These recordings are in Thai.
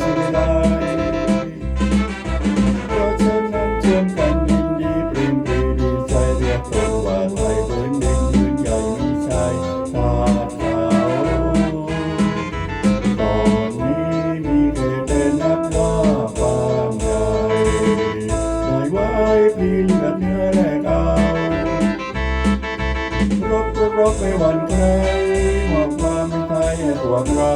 ของเราเสียดเพราะฉะนั้นชวนกันยินดีปริมปรีดีใจเรียกตนว่าไทยพื้นดินยืนใหญ่มีชายชาติขาวตอนนี้มีเขตแดนนับว่าบางใหญ่ได้ไว้พีเลือดเนื้อแลกเอารบรบรบไปหวันใครมอบความเป็นไทยให้พวกเรา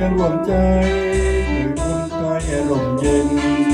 กันหวงใจเกิดบุญกายมณ์เย็น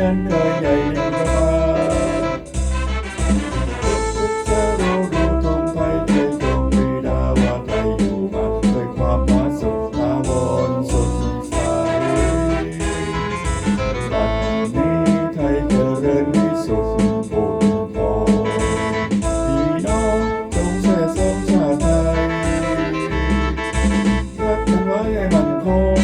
นั้นเอ่ใหญ่ยังกาทุกจะรู้รู้ตรงไทยใจตรงวีดาว่าไทยอยู่มาด้วยความผาสุกตาบนสดใสบัดนี้ไทยเจริญวิสุทธิบุญพอพี่น้องจงแส่สมชาไทยรักกันไว้ให้มันคง